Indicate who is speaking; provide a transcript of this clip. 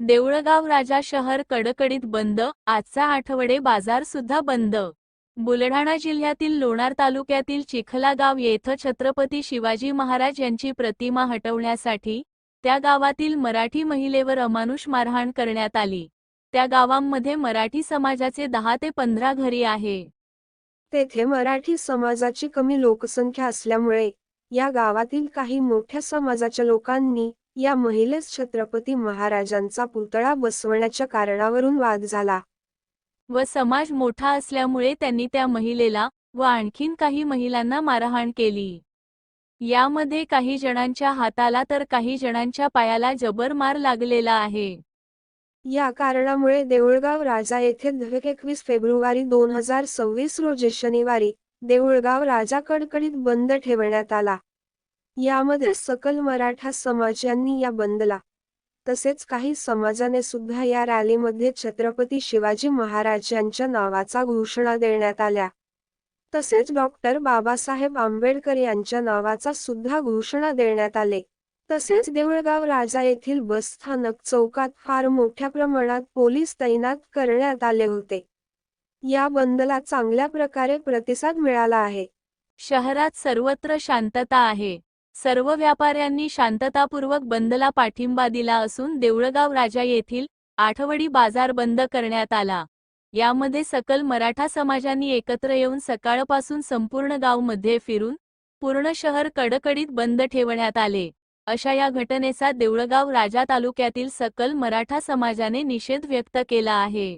Speaker 1: देऊळगाव राजा शहर कडकडीत बंद आजचा आठवडे बाजार सुद्धा बंद. बुलढाणा जिल्ह्यातील लोणार तालुक्यातील चिखलागाव येथे छत्रपती शिवाजी महाराज यांची प्रतिमा हटवण्यासाठी त्या गावातील मराठी महिलेवर अमानुष मारहाण करण्यात आली. त्या गावांमध्ये मराठी समाजाचे दहा ते पंधरा घरी आहे.
Speaker 2: तेथे मराठी समाजाची कमी लोकसंख्या असल्यामुळे या गावातील काही मोठ्या समाजाच्या लोकांनी या महिलेस छत्रपती महाराजांचा पुतळा बसवण्याच्या कारणावरून वाद झाला.
Speaker 1: व समाज मोठा असल्यामुळे त्यांनी त्या महिलेला व आणखीन काही महिलांना मारहाण केली. यामध्ये काही जणांच्या हाताला तर काही जणांच्या पायाला जबर मार लागलेला आहे.
Speaker 2: या कारणामुळे देऊळगाव राजा येथे एकवीस फेब्रुवारी दोन हजार सव्वीस रोजी शनिवारी देऊळगाव राजा कडकडीत बंद ठेवण्यात आला. यामध्ये सकल मराठा समाजांनी या बंदला तसेच काही समाजाने सुद्धा या रॅलीमध्ये छत्रपती शिवाजी महाराज यांच्या नावाचा घोषणा देण्यात आल्या. तसेच डॉक्टर बाबासाहेब आंबेडकर यांच्या नावाचा सुद्धा घोषणा देण्यात आले. तसेच देऊळगाव राजा येथील बसस्थानक चौकात फार मोठ्या प्रमाणात पोलीस तैनात करण्यात आले होते. या बंदला चांगल्या प्रकारे प्रतिसाद मिळाला आहे.
Speaker 1: शहरात सर्वत्र शांतता आहे. सर्व व्यापाऱ्यांनी शांततापूर्वक बंदला पाठिंबा दिला असून देऊळगाव राजा येथील आठवडी बाजार बंद करण्यात आला. यामध्ये सकल मराठा समाजांनी एकत्र येऊन सकाळपासून संपूर्ण गावमध्ये फिरून पूर्ण शहर कडकडीत बंद ठेवण्यात आले. अशा या घटनेचा देऊळगाव राजा तालुक्यातील सकल मराठा समाजाने निषेध व्यक्त केला आहे.